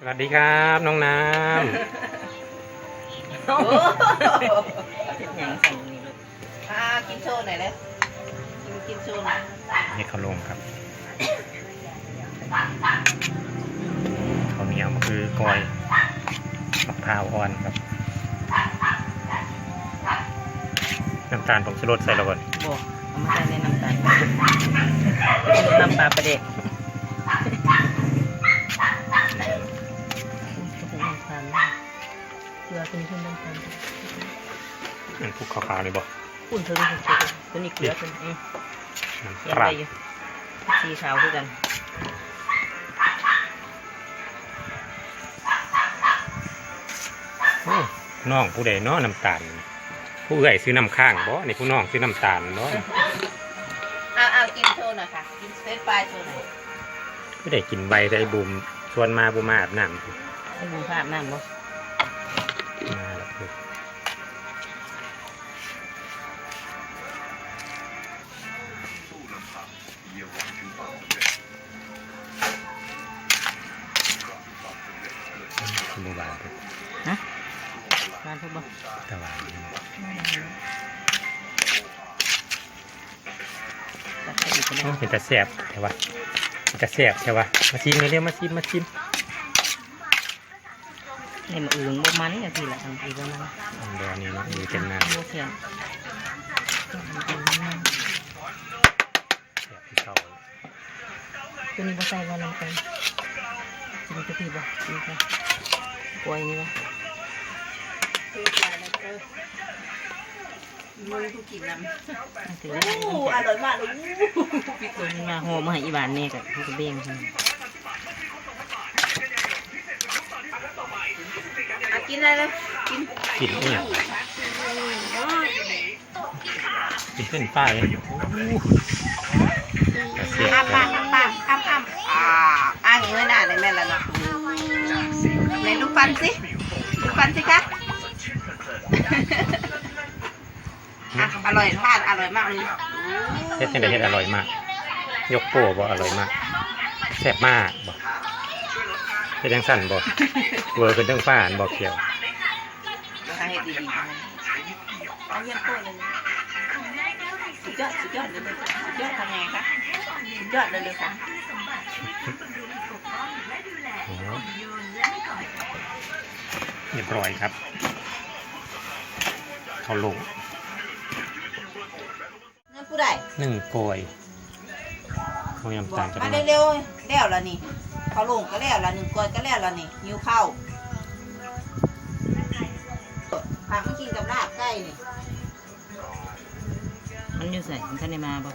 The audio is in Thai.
สวัสดีครับน้องน้โอ้โหอย่างสั่งนี่ลูกอ่ากินโชว์หน่อยเลยกินกินโชว์หน่อยำนี่เขาวลงครับข้าวเหนียวมันคือกอยมะพร้าวอ่อนครับน้ำตาลผมจะลดใส่แล้วก่อนบอกเอามาใส่ในน้ำตาลน้ำปลาประเด็กาลเกลือเป็นขึ้นน้ำตาลอันพวกขาวๆนี่บ่อุ่นเธอเป็นสุดตัวนี้เกลือเป็นอืมน้ำเขียปนลาไปอยู่สีขาวคือกันโอ้น้องผู้ใดเนาะน้ำตาล ผู้เอื่อยซื้อน้ำข้างบ่นี่ผู้น้องซื้อน้ำตาลเนาะเอาเอากินโชว์หน่อยค่ะกินสเฟรนช์ฟรายโชว์หน่อยผู้ใดกินใบใส่บุมชวนมาบุมาอาบน้ำ ให้บุญภาพนั่นบ่มาแล้วคือคุณบานเป็นฮะร้านทุกบ่ตะวันตัดไปอีกคนโอ้นึงเป็นตาแสบใช่ปะเป็นตาแสบใช่ปะมาชิมเลยเร็วมาชิมมาชิม นี่มาอื่นบ่มันอย่างที่ละอันที่ประมาณอันเดียวนี้เนาะอยู่เต็มหน้าโมเสียงแสบที่เขาตัวนี้บ่ใส่ว่าน้ำตาลกินกะทิบ่กินไปกล้วยนี่บ่สเฟรนช์ฟรายนะเออมือผู้กินน้ำถือโอ้อร่อยมากเลยตัวนี้มาห่อมาให้อีบานนี่กับพี่กระเบงค่ะ อะกิ นอะไรเลยกินกินเนี่ยกินเป็นป้ายตาแสบอ้าคปารักบอ้าปากอ้าปากอ่าอ้าเงยหน้าได้แม่แล้วเนาะไหนดูฟันสิดูฟันสิคะอะอร่อยทานอร่อยมากเลยเฮ็ดจังไดเฮ็ดอร่อยมาก ยกโป้บ่อร่อยมากแซ่บมากบ่ เฮ็ดจังสั่นบ่เวอร์ขึ้นเรื่องฟ้าอันบ่เกี่ยวให้ดีๆนะเอาเยี่ยมโตเลยสุดยอดสุดยอดเลยสุดยอดทำไงคะสุดยอดเลยเลยค่ะโอ้เรียบร้อยครับเขาลงเงินผู้ใดหนึ่งโกย เขายำบอตากลจะมาได้เร็วๆแล้วแล้วนี่เขาลงก็แล้วแล้วหนึ่งกอยก็แล้วแล้วนี่หิวข้าวผักมากินกับลาบไก่นี่มันอยู่ใส่มันท่านได้มาบ่อ